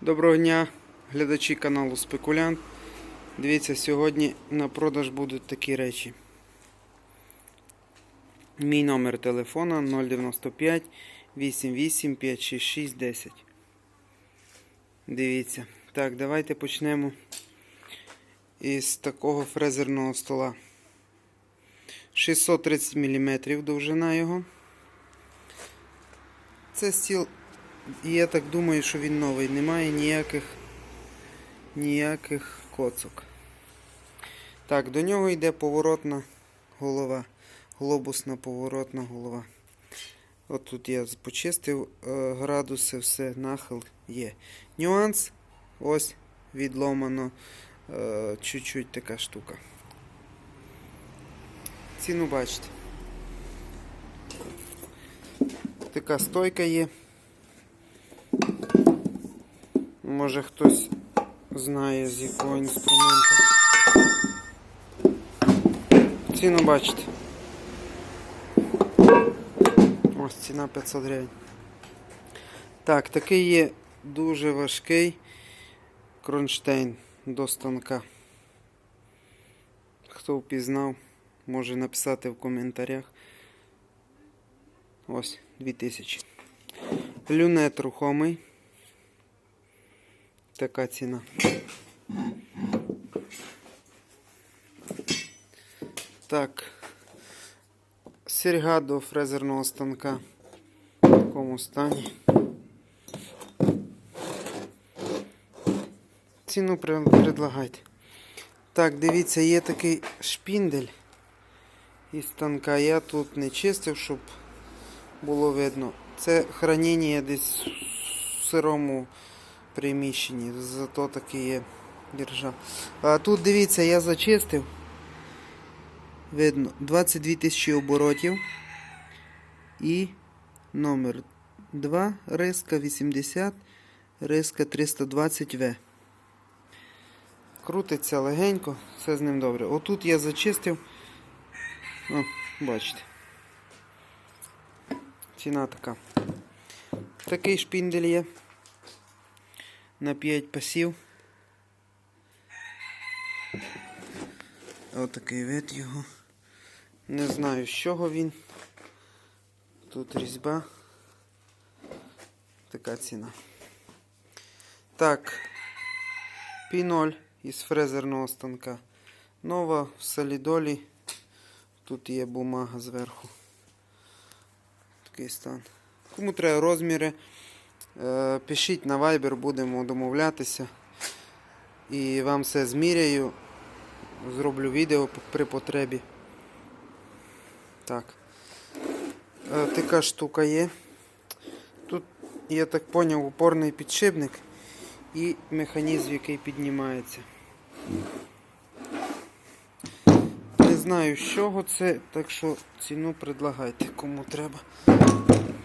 Доброго дня, глядачі каналу Спекулянт. Дивіться, сьогодні на продаж будуть такі речі. Мій номер телефона 095 88 566 10. Дивіться. Так, давайте почнемо із такого фрезерного стола. 630 мм довжина його. Це стіл і я так думаю, що він новий. Немає ніяких ніяких коцок. Так, до нього йде поворотна голова. Глобусна поворотна голова. От тут я почистив е, градуси, все, нахил є. Нюанс ось відломано е, чуть-чуть така штука. Ціну бачите. Така стойка є. Може хтось знає з якого інструменту. Ціну бачите. Ось ціна 500 гривень. Так, такий є дуже важкий кронштейн до станка. Хто впізнав, може написати в коментарях. Ось 2000. Люнет рухомий. Така ціна. Так. Серьга до фрезерного станка. В такому стані. Ціну предлагайте. Так, дивіться, є такий шпіндель із станка. Я тут не чистив, щоб було видно. Це хранення десь в сирому приміщенні. Зато таки є держа. А тут дивіться, я зачистив. Видно, 22 тисячі оборотів. І номер 2 риска 80, риска 320В. Крутиться легенько, все з ним добре. Отут я зачистив. О, бачите. Ціна така. Такий шпіндель є на 5 пасів. Отакий вид його. Не знаю з чого він. Тут різьба. Така ціна. Так. Піноль із фрезерного станка. Нова в солідолі. Тут є бумага зверху. Такий стан. Кому треба розміри, пишіть на Viber, будемо домовлятися. І вам все зміряю. Зроблю відео при потребі. Так. Е, така штука є. Тут, я так поняв, упорний підшипник і механізм, який піднімається. Не знаю з чого це, так що ціну предлагайте, кому треба.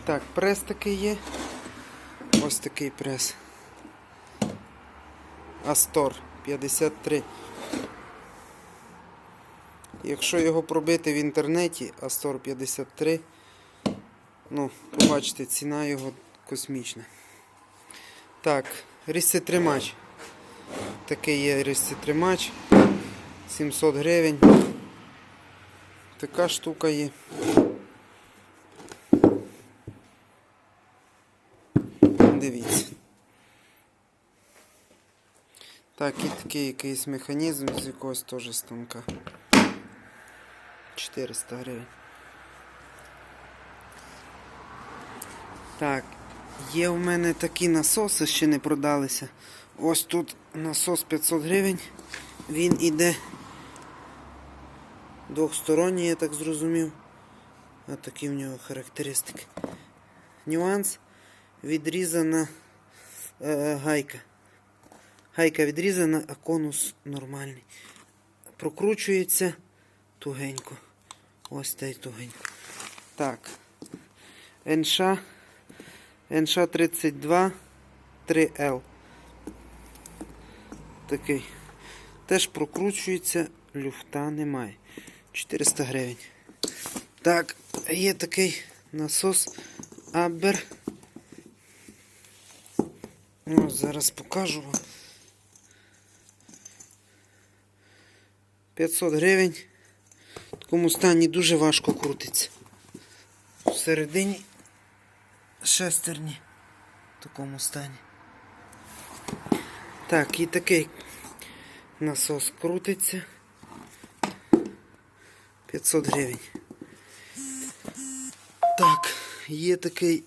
Так, прес такий є. Ось такий прес. Астор 53. Якщо його пробити в інтернеті, Астор 53, ну, побачите, ціна його космічна. Так, різцетримач. Такий є різцетримач. 700 гривень. Така штука є. Дивіться. Так, і такий якийсь механізм з якогось теж станка. 400 гривень. Так, є в мене такі насоси, ще не продалися. Ось тут насос 500 гривень. Він іде двохсторонній, я так зрозумів. Ось такі в нього характеристики. Нюанс відрізана е, гайка. Гайка відрізана, а конус нормальний. Прокручується тугенько. Ось та й тугенько. Так. НШ. НШ 32 3L. Такий. Теж прокручується, люфта немає. 400 гривень. Так, є такий насос Абер. Ну, зараз покажу вам. 500 гривень. В такому стані дуже важко крутиться. Всередині шестерні в такому стані. Так, і такий насос крутиться. 500 гривень. Так, є такий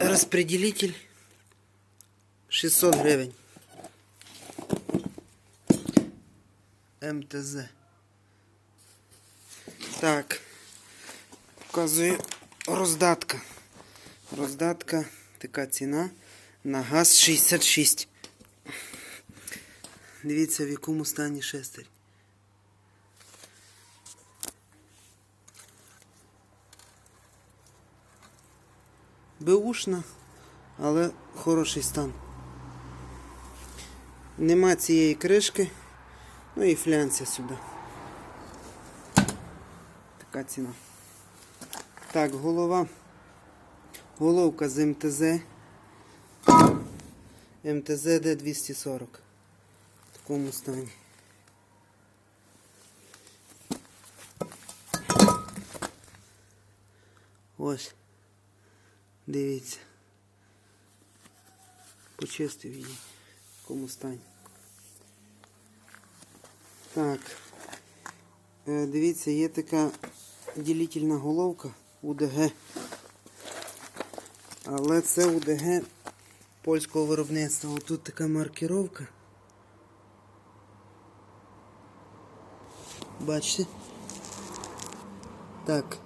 розпределитель 600 гривень. МТЗ. Так. Показую роздатка. Роздатка, така ціна на газ 66. Дивіться, в якому стані шестерь. Беушна, але хороший стан. Нема цієї кришки, ну і флянця сюди. Така ціна. Так, голова. Головка з МТЗ. МТЗ Д240. В такому стані. Ось. Дивіться. Почистив її. В такому стані. Так. Е, Дивіться, є така ділительна головка УДГ. Але це УДГ польського виробництва. Отут така маркировка. Бачите? Так.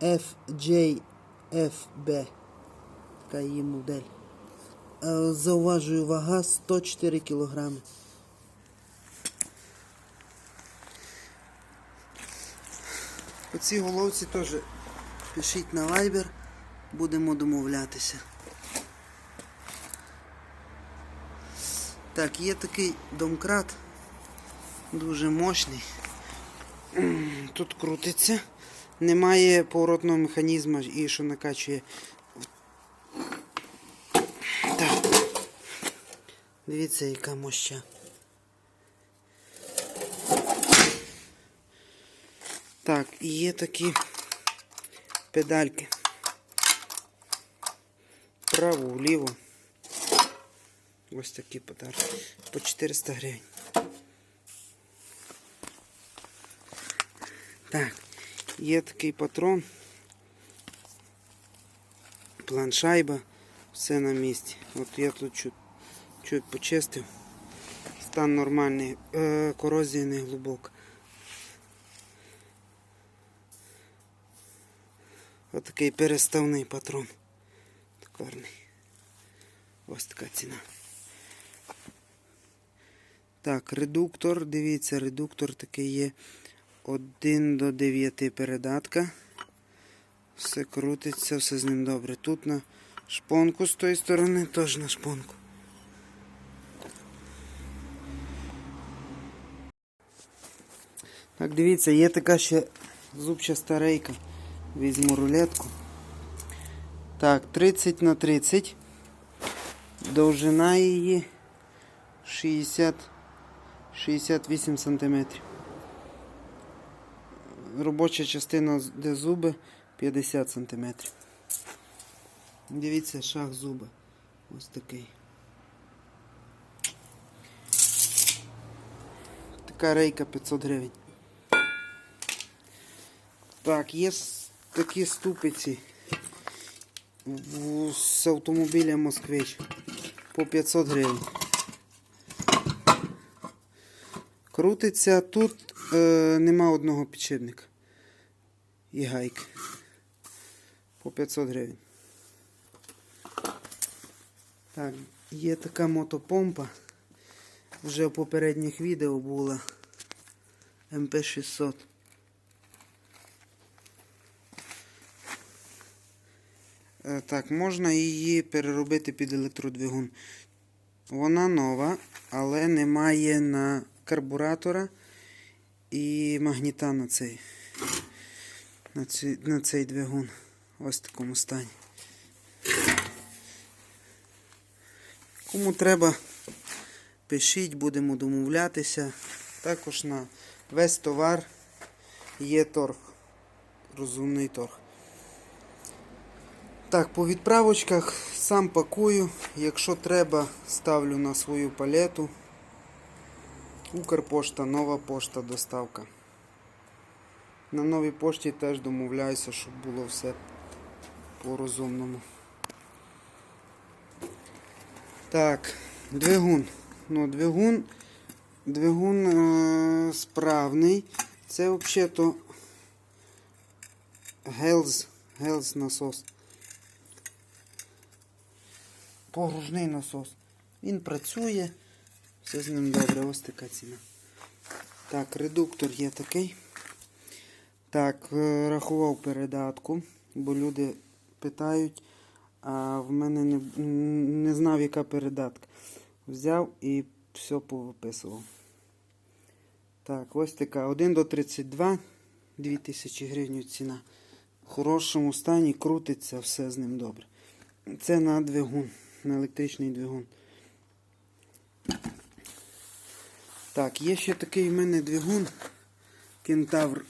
FJFB. Така її модель. Е, Зауважую, вага 104 кілограми. По цій головці теж пишіть на Viber, будемо домовлятися. Так, є такий домкрат, дуже мощний. Тут крутиться. Немає поворотного механізму і що накачує. Так. Дивіться, яка моща. Так, і є такі педальки. Вправо, вліво. Ось такі подарки. По 400 гривень. Так, є такий патрон. Планшайба. Все на місці. От я тут чуть, чуть почистив. Стан нормальний. Е, корозія не глибока. Отакий переставний патрон. Токарний. Ось така ціна. Так, редуктор, дивіться, редуктор такий є 1 до 9 передатка. Все крутиться, все з ним добре. Тут на шпонку з тої сторони, теж на шпонку. Так, дивіться, є така ще зубчаста рейка. Візьму рулетку. Так, 30 на 30. Довжина її 60 68 см. Робоча частина, де зуби 50 см. Дивіться, шах зуба. Ось такий. Така рейка 500 гривень. Так, є такі ступиці з автомобіля Москвич по 500 гривень. Крутиться тут е, нема одного підшипника і гайки. По 500 гривень. Так, є така мотопомпа. Вже в попередніх відео була МП600. Так, можна її переробити під електродвигун. Вона нова, але немає на карбуратора і магніта на цей, на цей, на цей двигун. Ось в такому стані. Кому треба, пишіть, будемо домовлятися. Також на весь товар є торг. Розумний торг. Так, по відправочках сам пакую. Якщо треба, ставлю на свою палету. Укрпошта, нова пошта, доставка. На новій пошті теж домовляюся, щоб було все по розумному. Так, двигун. Ну, двигун, двигун е- справний. Це взагалі-то Гелз, Гелз насос. Погружний насос. Він працює, все з ним добре, ось така ціна. Так, редуктор є такий. Так, е, рахував передатку, бо люди питають, а в мене не, не знав, яка передатка. Взяв і все повиписував. Так, ось така. 1 до 32, 2000 гривень ціна. В хорошому стані крутиться, все з ним добре. Це на двигун, на електричний двигун. Так, є ще такий в мене двигун. Кентавр.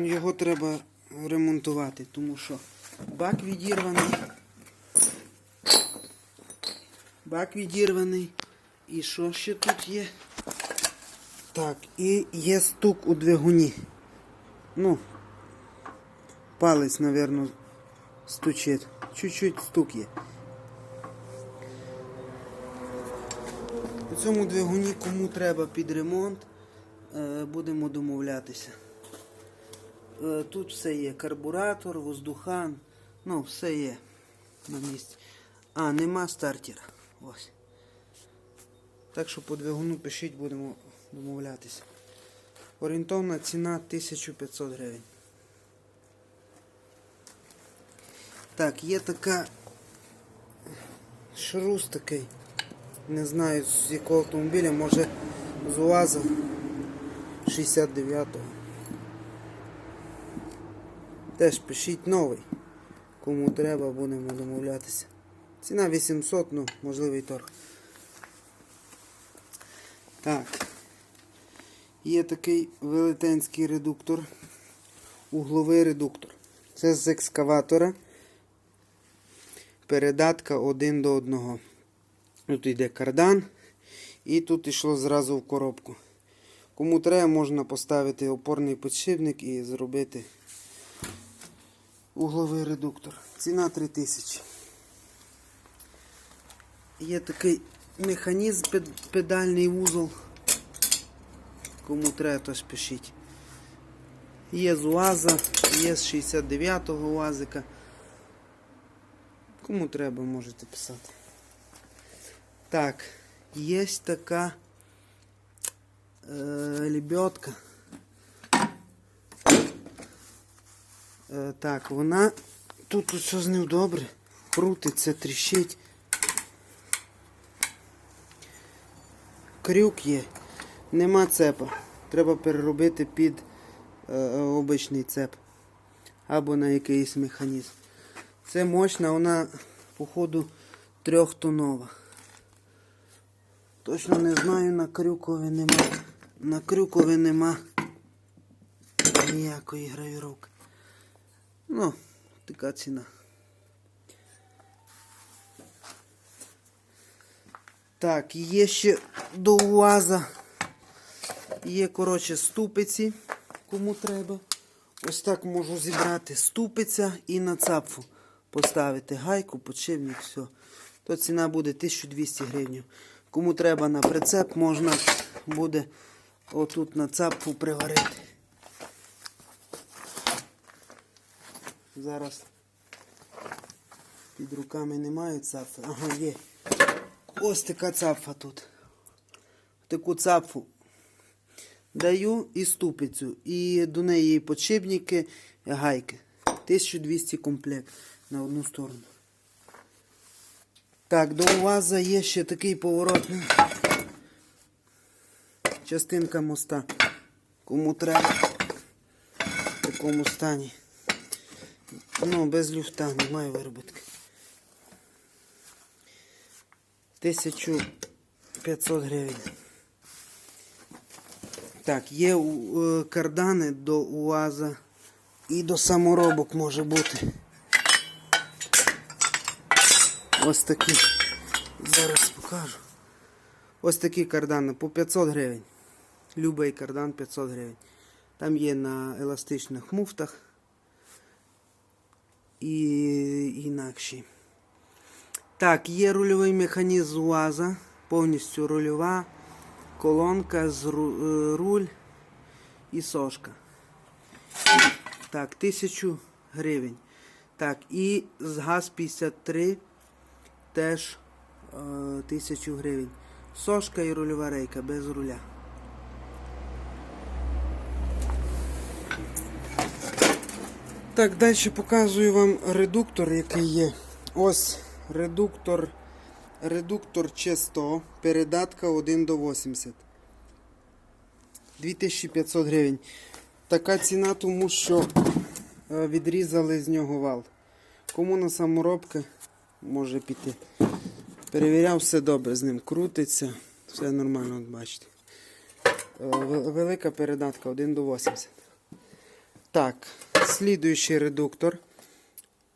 Його треба ремонтувати, тому що бак відірваний. Бак відірваний. І що ще тут є? Так, і є стук у двигуні. Ну, палець, мабуть, стучить. Чуть-чуть стук є. У цьому двигуні кому треба під ремонт, е, будемо домовлятися. Е, Тут все є. Карбуратор, воздухан, ну, все є на місці. А, нема стартера. Ось. Так що по двигуну пишіть, будемо домовлятися. Орієнтовна ціна 1500 гривень. Так, є така шрус такий. Не знаю з якого автомобіля, може з УАЗа 69-го. Теж пишіть новий. Кому треба, будемо домовлятися. Ціна 800, ну, можливий торг. Так. Є такий велетенський редуктор. Угловий редуктор. Це з екскаватора. Передатка один до одного. Тут йде кардан. І тут йшло зразу в коробку. Кому треба, можна поставити опорний підшипник і зробити угловий редуктор. Ціна 3000. Є такий механізм педальний вузол. Кому треба, то пишіть. Є з УАЗа, є з 69-го УАЗика. Кому треба, можете писати. Так, є така е, лебедка. Е, так, вона тут усе з ним добре. Крутиться, тріщить. Крюк є. Нема цепа. Треба переробити під е, обичний цеп. Або на якийсь механізм. Це мощна, вона, походу, трьохтонова. Точно не знаю, на крюкові нема. На крюкові нема ніякої гравіровки. Ну, така ціна. Так, є ще до УАЗа. Є, коротше, ступиці, кому треба. Ось так можу зібрати ступиця і на цапфу поставити гайку, подшипник, все. То ціна буде 1200 гривень. Кому треба на прицеп, можна буде отут на цапфу приварити. Зараз під руками немає цапфи. Ага, є. Ось така цапфа тут. Таку цапфу даю і ступицю. І до неї подшипники, гайки. 1200 комплект на одну сторону. Так, до УАЗа є ще такий поворотний. Частинка моста. Кому треба в такому стані. Ну, без люфта, немає виробітки. 1500 гривень. Так, є е, кардани до УАЗа і до саморобок може бути. Ось такі. Зараз покажу. Ось такі кардани по 500 гривень. Любий кардан 500 гривень. Там є на еластичних муфтах і інакші. Так, є рульовий механізм УАЗа, повністю рульова, колонка, з е, руль і сошка. Так, 1000 гривень. Так, і з ГАЗ-53 теж е, 1000 гривень. Сошка і рульова рейка без руля. Так, далі показую вам редуктор, який є. Ось редуктор. Редуктор Ч100, передатка 1 до 80. 2500 гривень. Така ціна, тому що е, відрізали з нього вал. Кому на саморобки може піти. Перевіряв, все добре з ним. Крутиться, все нормально, от бачите. Е, Велика передатка 1 до 80. Так, слідуючий редуктор.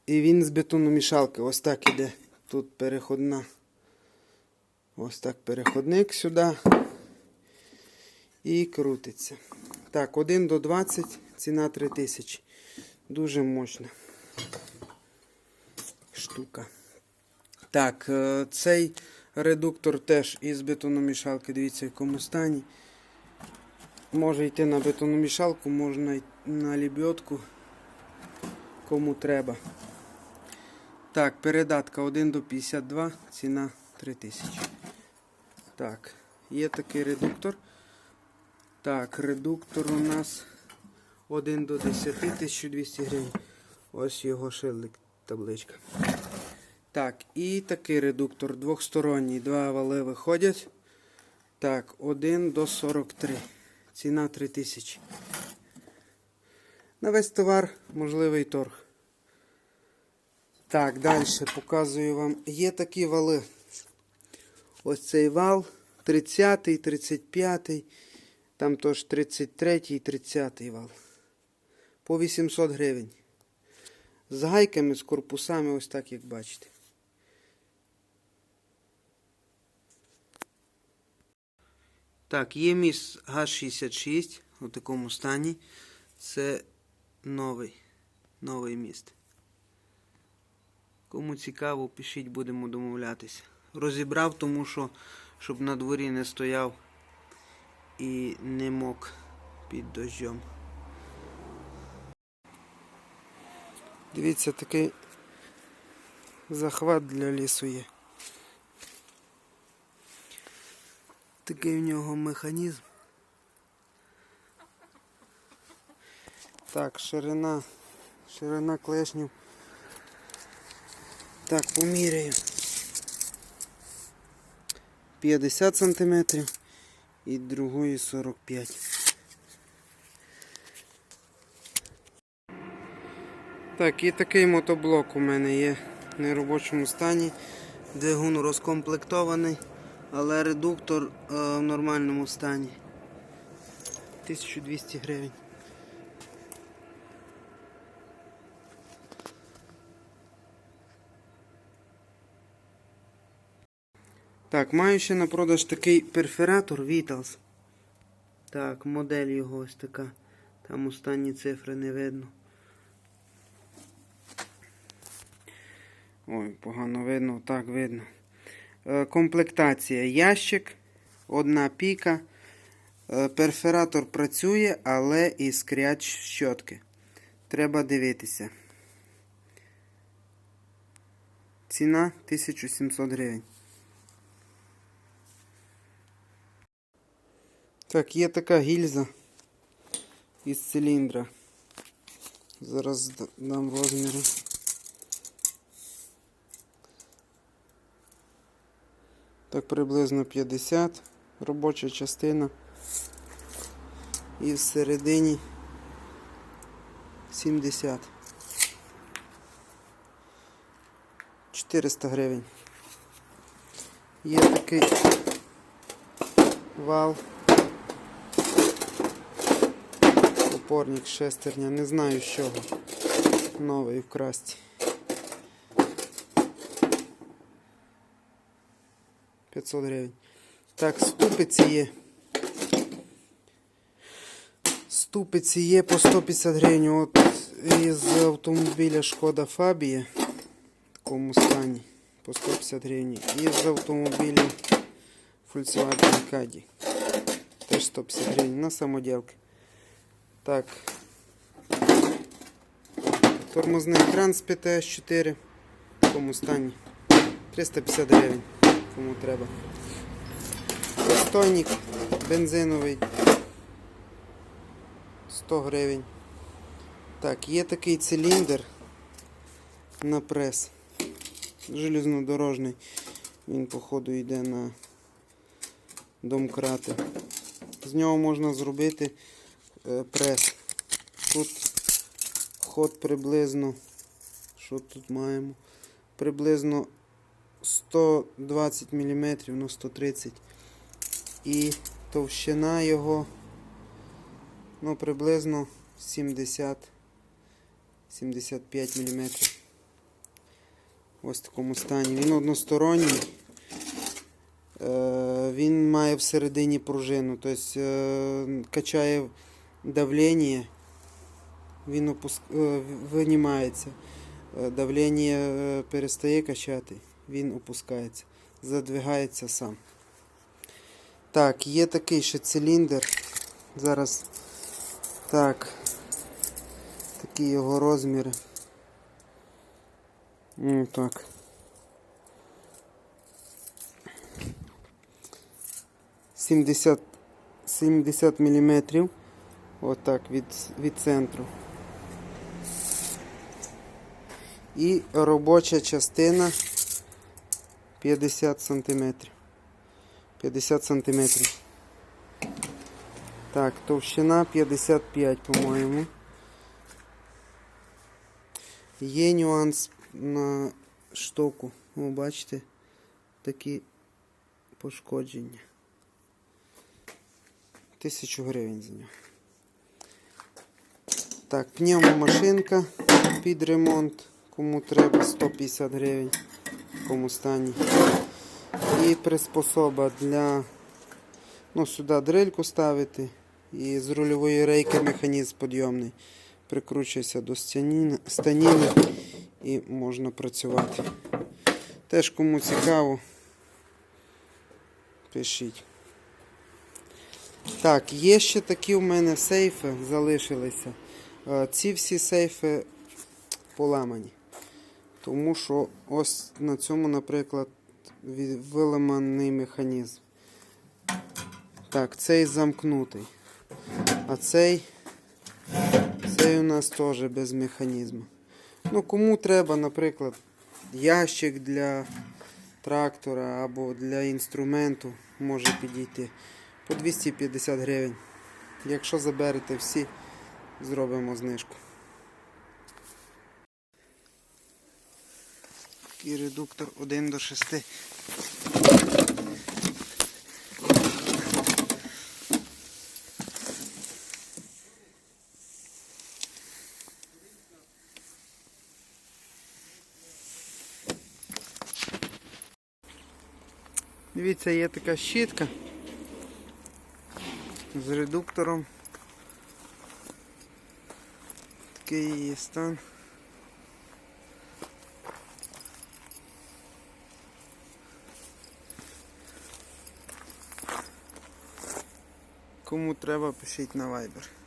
І він з бетономішалки. Ось так іде. Тут переходна. Ось так переходник сюди. І крутиться. Так, 1 до 20, ціна 3000. Дуже мощна штука. Так, е, цей редуктор теж із бетономішалки. Дивіться, в якому стані. Може йти на бетономішалку, можна й на лебедку, кому треба. Так, передатка 1 до 52, ціна 3000. Так, є такий редуктор. Так, редуктор у нас 1 до 10, 1200 гривень. Ось його шилик, табличка. Так, і такий редуктор двохсторонній. Два вали виходять. Так, 1 до 43. Ціна 3000. На весь товар можливий торг. Так, далі показую вам. Є такі вали. Ось цей вал 30, 35, там теж 33 і 30 вал. По 800 гривень. З гайками, з корпусами, ось так, як бачите. Так, є міст ГАЗ-66 у такому стані. Це новий, новий міст. Кому цікаво, пишіть, будемо домовлятися. Розібрав, тому що щоб на дворі не стояв і не мок під дощом. Дивіться, такий захват для лісу є. Такий в нього механізм. Так, ширина, ширина клешнів. Так, поміряю. 50 сантиметрів і другої 45. Так, і такий мотоблок у мене є в неробочому стані. Двигун розкомплектований, але редуктор е, в нормальному стані. 1200 гривень. Так, маю ще на продаж такий перфоратор Vitals. Так, модель його ось така. Там останні цифри не видно. Ой, погано видно, так видно. Е, комплектація ящик, одна піка. Е, перфоратор працює, але іскрять щотки. Треба дивитися. Ціна 1700 гривень. Так, є така гільза із циліндра. Зараз дам розміри. Так, приблизно 50 робоча частина. І всередині 70. 400 гривень. Є такий вал. Опорник шестерня, не знаю з чого. Новий в 500 гривень. Так, ступиці є. Ступиці є по 150 гривень. От із автомобіля Шкода Фабія в такому стані по 150 гривень. І з автомобіля Volkswagen Caddy. Теж 150 гривень на самоділки. Так. Тормозний екран з 5S4 в такому стані. 350 гривень, кому треба. Стойник бензиновий 100 гривень. Так, є такий циліндр на прес. Железнодорожний. Він, походу, йде на домкрати. З нього можна зробити е, прес. Тут ход приблизно. Що тут маємо? Приблизно 120 мм на 130 і товщина його ну, приблизно 70 75 мм. Ось в такому стані. Він односторонній. Е, Він має всередині пружину, тобто е, качає давлення, він опуск... е, винімається. Давлення перестає качати, він опускається, задвигається сам. Так, є такий ще циліндр. Зараз так. Такі його розміри. Ну так. Сімдесят 70 міліметрів. Отак від, від центру. І робоча частина 50 сантиметрів. 50 сантиметрів. Так, товщина 55, по-моєму. Є нюанс на штоку. О, бачите, такі пошкодження. Тисячу гривень за нього. Так, пневмомашинка під ремонт. Кому треба 150 гривень в такому стані. І приспособа для ну, сюди дрельку ставити. І з рульової рейки механізм підйомний. Прикручується до станіни, станіни і можна працювати. Теж кому цікаво, пишіть. Так, є ще такі у мене сейфи залишилися. Е, Ці всі сейфи поламані. Тому що ось на цьому, наприклад, виламаний механізм. Так, цей замкнутий. А цей, цей у нас теж без механізму. Ну, кому треба, наприклад, ящик для трактора або для інструменту може підійти. По 250 гривень. Якщо заберете всі, зробимо знижку. Такий редуктор 1 до 6. Дивіться, є така щітка з редуктором. Такий її стан. Кому треба, пишіть на Viber.